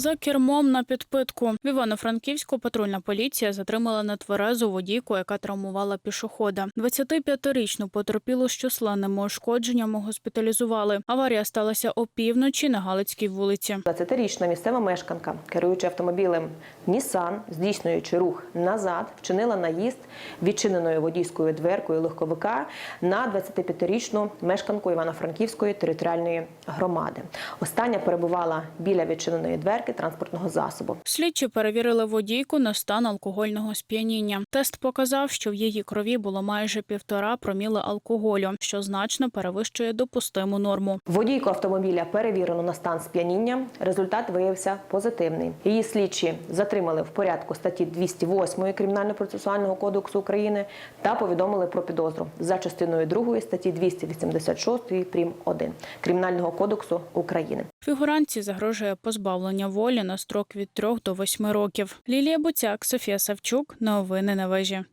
За кермом на підпитку в Івано-Франківську патрульна поліція затримала нетверезу водійку, яка травмувала пішохода. 25-річну потерпілу з численними ушкодженнями госпіталізували. Аварія сталася опівночі на Галицькій вулиці. 20-річна місцева мешканка, керуючи автомобілем Нісан, здійснюючи рух назад, вчинила наїзд відчиненою водійською дверкою легковика на 25-річну мешканку Івано-Франківської територіальної громади. Остання перебувала біля відчиненої дверки транспортного засобу. Слідчі перевірили водійку на стан алкогольного сп'яніння. Тест показав, що в її крові було майже півтора проміли алкоголю, що значно перевищує допустиму норму. Водійку автомобіля перевірено на стан сп'яніння. Результат виявився позитивний. Її слідчі затримали в порядку статті 208 Кримінально-процесуального кодексу України та повідомили про підозру за частиною 2 статті 286 прим. 1 Кримінального кодексу України. Фігурантці загрожує позбавлення волі на строк від 3 до 8 років. Лілія Буцяк, Софія Савчук. Новини на вежі.